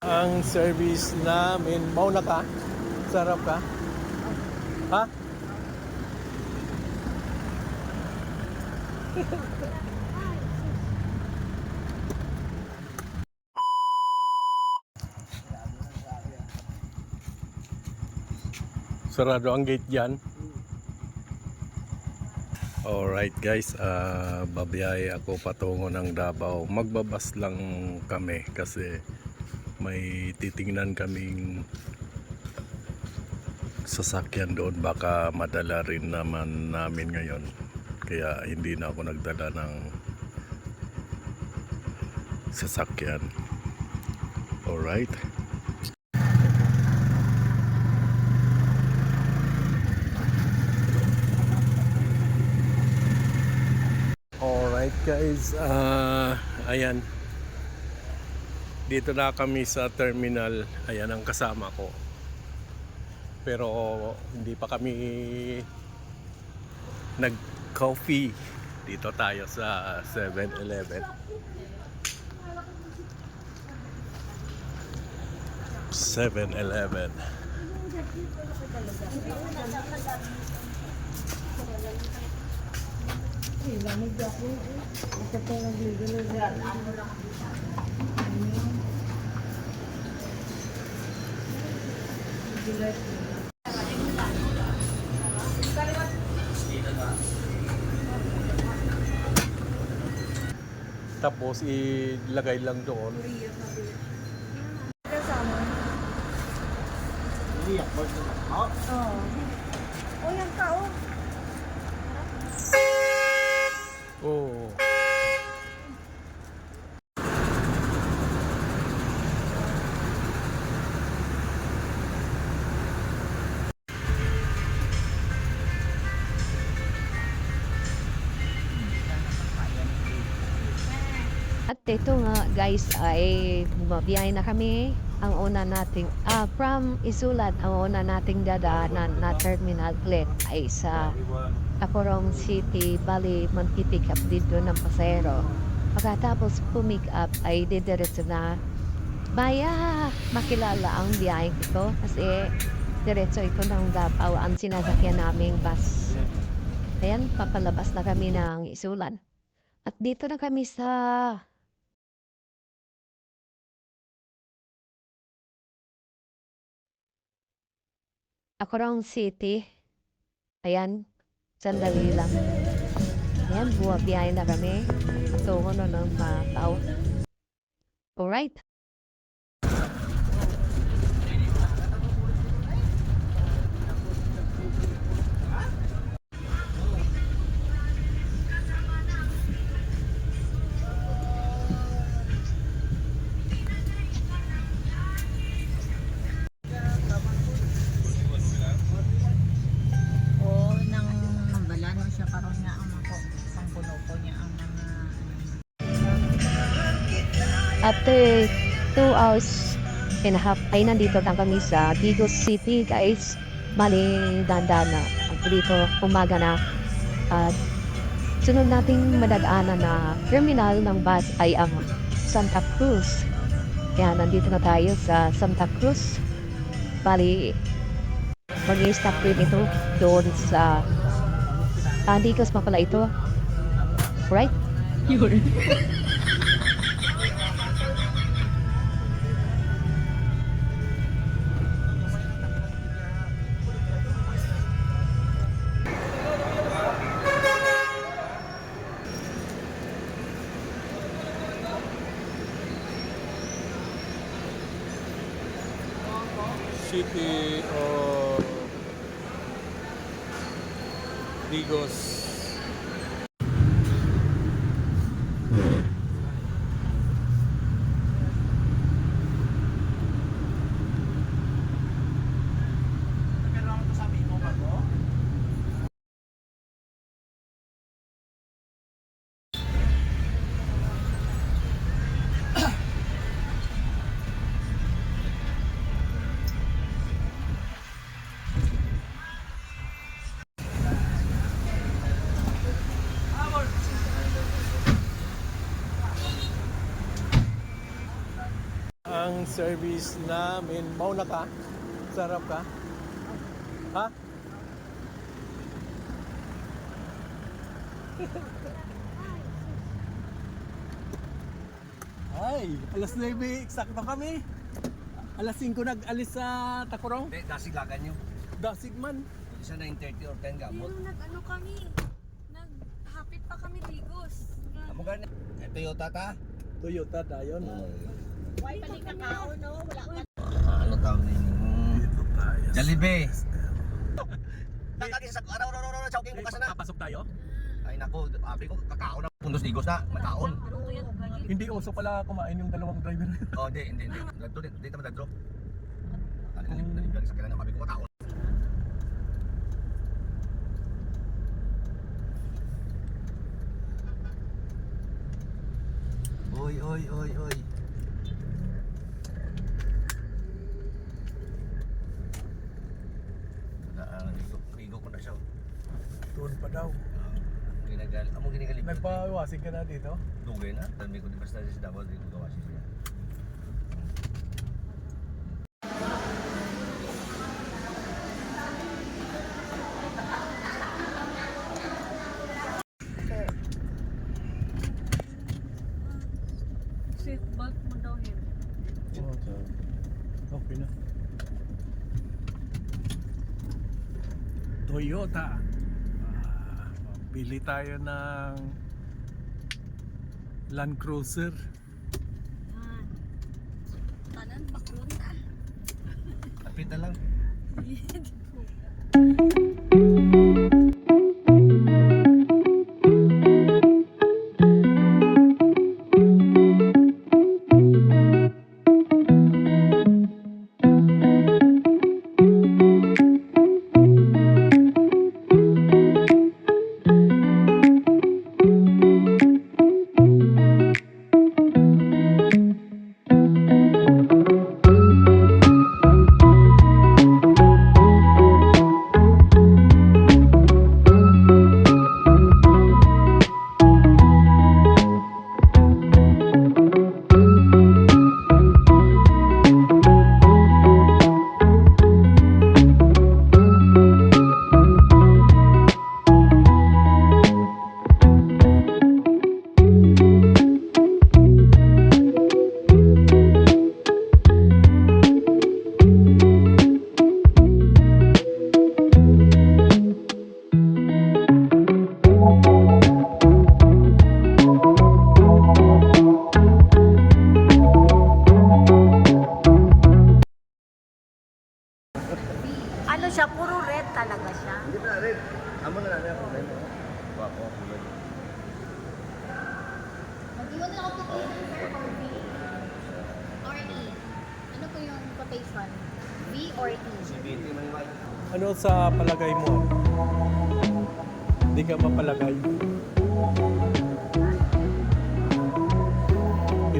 Ang service namin, mauna ka? Sarap ka? Ha? Sarado ang gate dyan. Alright guys, uh, babiyahe ako patungo ng Davao. Magbabas lang kami kasi may titingnan kaming sasakyan doon. Baka madala rin naman namin ngayon. Kaya hindi na ako nagdala ng sasakyan. Alright. Alright guys, ah ayan. Dito na kami sa terminal. Ayan ang kasama ko. Pero hindi pa kami nag-coffee. Dito tayo sa 7-Eleven. 7-Eleven. Tapos ilagay lang doon. Oo. O yan ka, oh. Oo. Ito nga guys ay bumabiyahe na kami. Ang una nating, ah, from Isulat, ang una nating dadaanan na terminal ulit ay sa Acorong City, Bali, magpipick up dito ng pasero. Pagkatapos pumick up ay didiretso na Baya, makilala ang biyaheng ito kasi diretso ito ng Davao ang sinasakyan naming bus. Ayan, papalabas na kami ng Isulan. At dito na kami sa Acorong City. Ayan, sandali lang. Ayan, buwabiyahe na kami. Tungo na ng Macau. Alright. Hours and a half, ay nandito na kami sa Digos City, guys. Maling dandana. At dito, umaga na. At sunod nating madadaanan na terminal ng bus ay ang Santa Cruz. Kaya nandito na tayo sa Santa Cruz. Bali, mag-stop rin ito doon sa ah, Digos pa pala ito. Right? City of Digos. Service namin. Mauna ka? Sarap ka? Ha? Ay, alas 9, eksakto kami. Alas 5 nag-alis sa Takurong. Hindi, dasilagan nyo. Dasig man. Isa 9.30 or 10 gamot. Pero nag-ano kami, naghapit pa kami Digos. Amo gani. Eh, Toyota ta? Toyota dayon. Why pa ni kakao, no? Wala ka. Ano tawag na yun? Jollibee. Nakagi sa araw araw araw araw chowking bukas na. Papasok tayo? Ay nako, abi ko kakao na pundos digos na, mataon. Hindi uso pala kumain yung dalawang driver. Oh, hindi, hindi, hindi. Dito dito dito man dito. Ano dali dali sa kanila, abi ko mataon. Oy, oy, oy, oy. Daan dito, ligo ko na siya. Doon pa daw. Ginagal, amo ginagali. Nagpawasig ka na dito? Dugay na, dami ko di basta sa Davao dito gawa siya. Safe belt mo daw yun. Okay na. Toyota. Ah, bili tayo ng Land Cruiser. Ah. Tanan, bakron ta. Tapit na lang.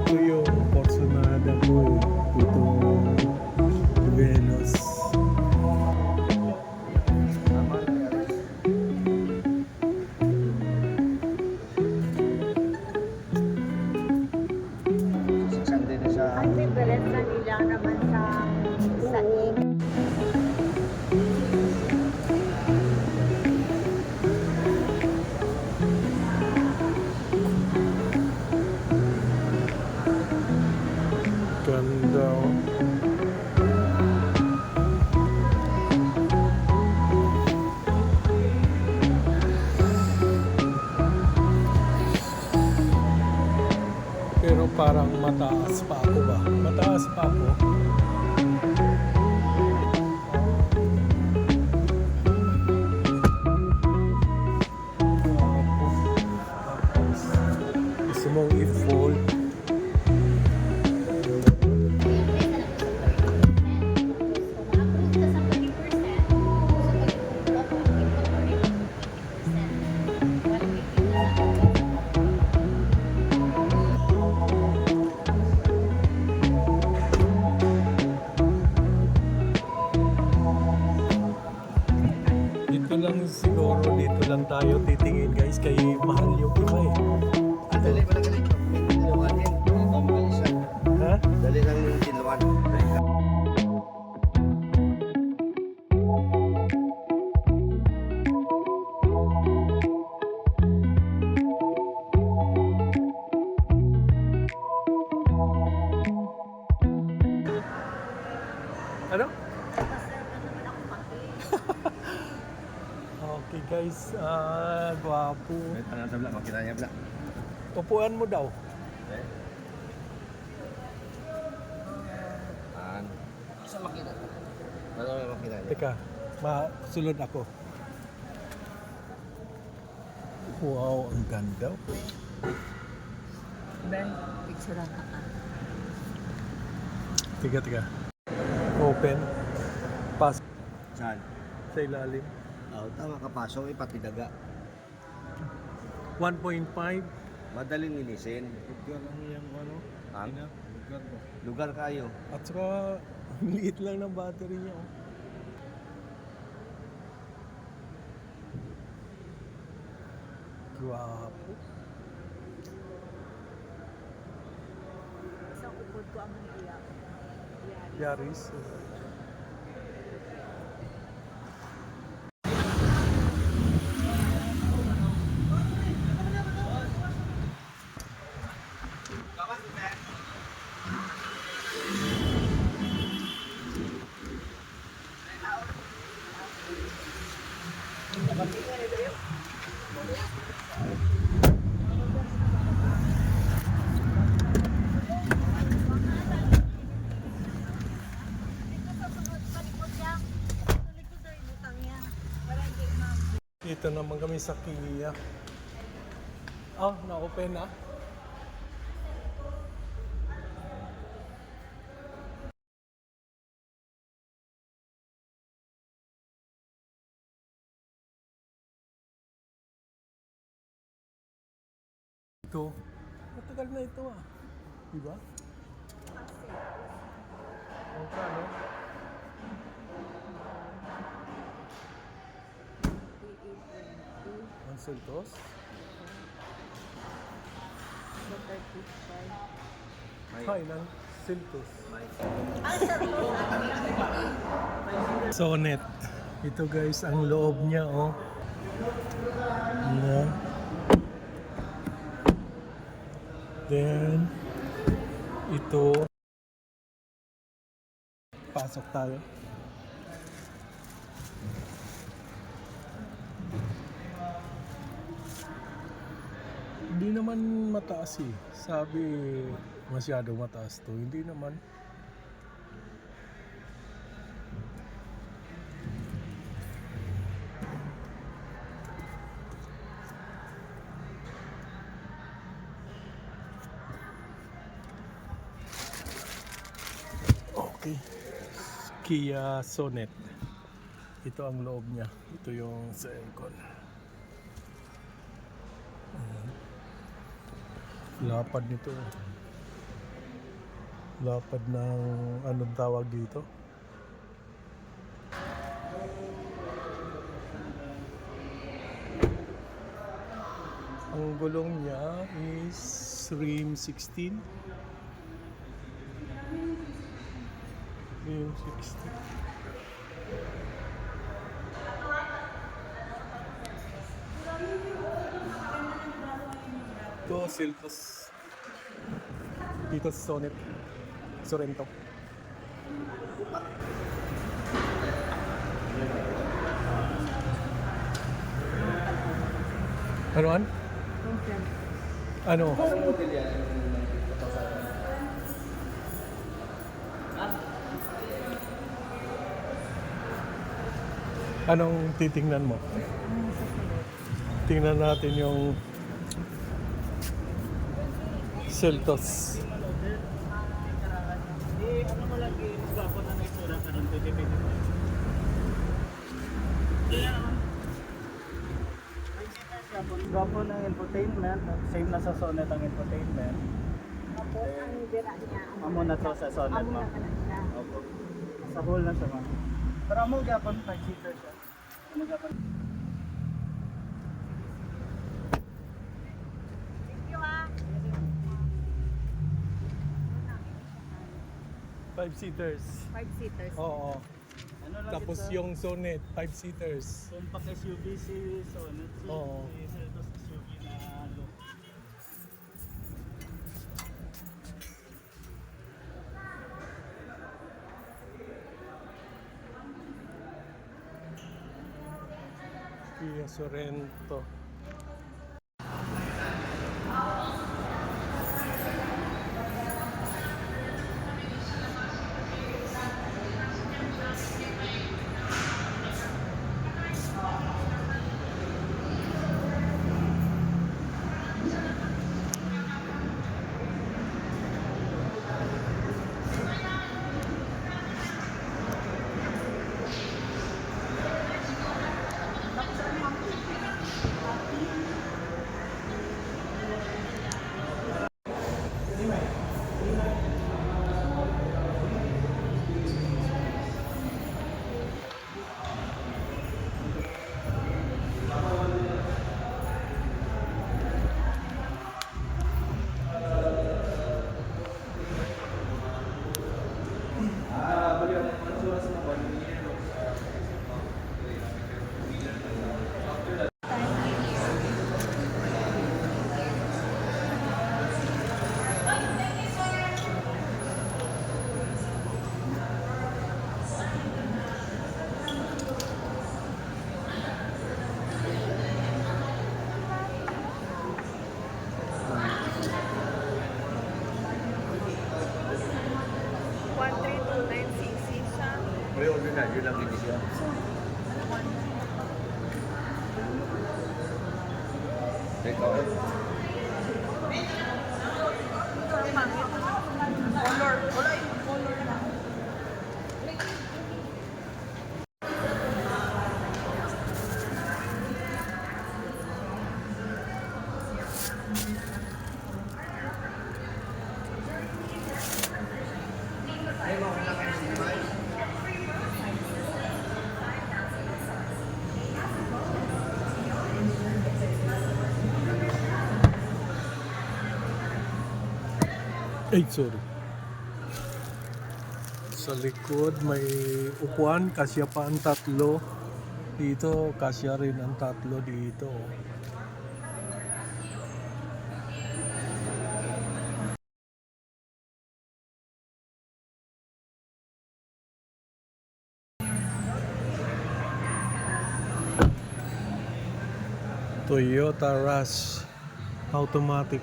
Ito yung parang mataas pa ako ba? Mataas pa ako. lang tayo titingin guys kay mahal yung iba eh. Dali ba lang Ha? Dali lang yung tinlawan. Ano? Okay guys, ah, gwapo. May tangan sa vlog, makita niya vlog. Upuan mo daw. An. Isa makita. Ano may makita niya? Teka, masulod ako. Wow, ang ganda. Ben, picture ka ka. Tiga, tiga. Open. Pas Saan? sa ilalim. Oh, tama ka pasok, ipati daga. 1.5. Madaling linisin. Lugar lang yung ano. Ang? Lugar ba? Lugar kayo. At saka, ang liit lang ng battery niya. Oh. Gwapo. Sa upod ko ang iyak. Yaris. Dito naman kami sa Kia. Ah, na-open na. Ito. Matagal na ito ah. Diba? Ang kano? Ang Santos? Hi, ng Santos. Sonet. Ito guys, ang loob niya oh. Yan. Then, ito. Pasok tayo. Hindi naman mataas eh. Sabi, masyado mataas to. Hindi naman. Okay. Kia Sonet. Ito ang loob niya. Ito yung sa aircon. Lapad nito. Lapad ng anong tawag dito? Ang gulong niya is rim 16. Rim 16. Ito, Siltos. Dito sa Sonet. Sorrento. Ano an? Ano? Anong titingnan mo? Tingnan natin yung Seltos. Gwapo ng infotainment, same na sa Sonet ang infotainment. Tapos, ang dira niya. Amo na to sa Sonet Amo ma'am. na ka na siya. Opo. Sa whole na siya ma'am. Pero amo gapon 5 seater siya. Amo gapon. Five seaters. Five seaters. Oo. Ano lang Tapos ito? yung Sonet, five seaters. Compact SUV si Sonet. Ano, Oo. Si Seltos SUV na look. Kia Sorento. Ay, sorry. Sa likod may upuan, kasya pa ang tatlo. Dito, kasya rin ang tatlo dito. Toyota Rush automatic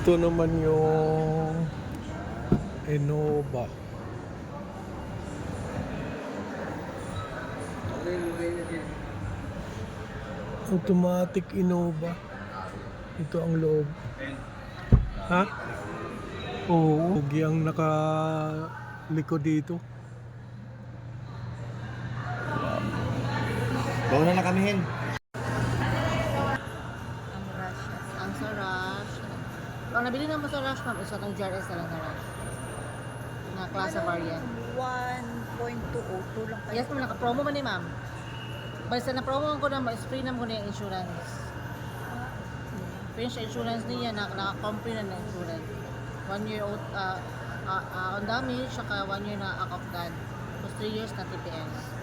Ito naman yung Innova. Automatic Innova. Ito ang loob. Ha? Oo, Pogi ang nakalikod dito. Bawa na kami, Hen. Nabili naman sa rush ma'am, isa ng JRS na lang na rush. Na klase variant. 1.202 lang kayo. Yes ma'am, naka-promo man ni ma'am. Basta na promo ko na, ma-spray na mo na yung insurance. Finish insurance niya, na, naka-compre na ng insurance. One year out, uh, uh, uh, on damage, saka one year na out of gun. Tapos three years na TPS.